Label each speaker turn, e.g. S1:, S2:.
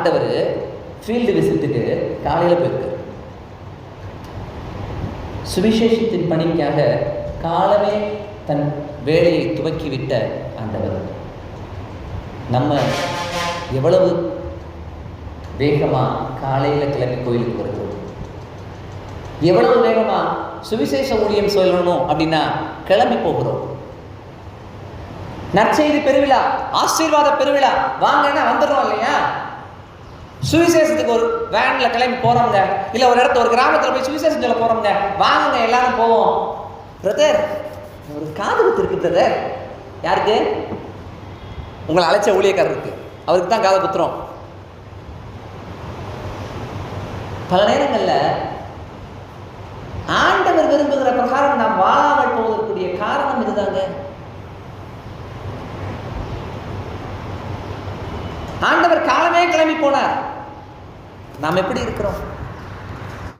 S1: ஆண்டவர் ஃபீல்டு விசிட்டுக்கு காலையில் போயிருக்கார். சுவிசேஷத்தின் பணிக்காக காலமே தன் வேலையை துவக்கிவிட்ட ஆண்டவர். நம்ம எவ்வளவு வேகமாக காலையில் கிளம்பி கோயிலுக்கு வருகிறோம் எவ்வளவு வேகமாக சுவிசேஷ ஊழியம் சொல்லணும் அப்படின்னா கிளம்பி போகிறோம். நற்செய்தி பெருவிழா ஆசீர்வாத பெருவிழா. வாங்கன்னா வந்துடுறோம் இல்லையா? சுவிசேஷத்துக்கு ஒரு வேன்ல கிளம்பி போகிறோங்க இல்ல ஒரு இடத்துல ஒரு கிராமத்துல போய் சுவிசேஷம் சொல்ல போகிறோங்க வாங்குங்க எல்லாரும் போவோம். பிரதர் ஒரு காது குத்து இருக்கு பிரதர் யாருக்கு? உங்களை அழைச்ச ஊழியக்காரருக்கு. அவருக்கு தான் காதை குத்துறோம். பல நேரங்கள்ல ஆண்டவர் விரும்புகிற பிரகாரம் நாம் வாழாமல் போவதற்குரிய காரணம் இதுதாங்க. ஆண்டவர் அவரே கிளம்பி போனார். நாம் எப்படி இருக்கிறோம்?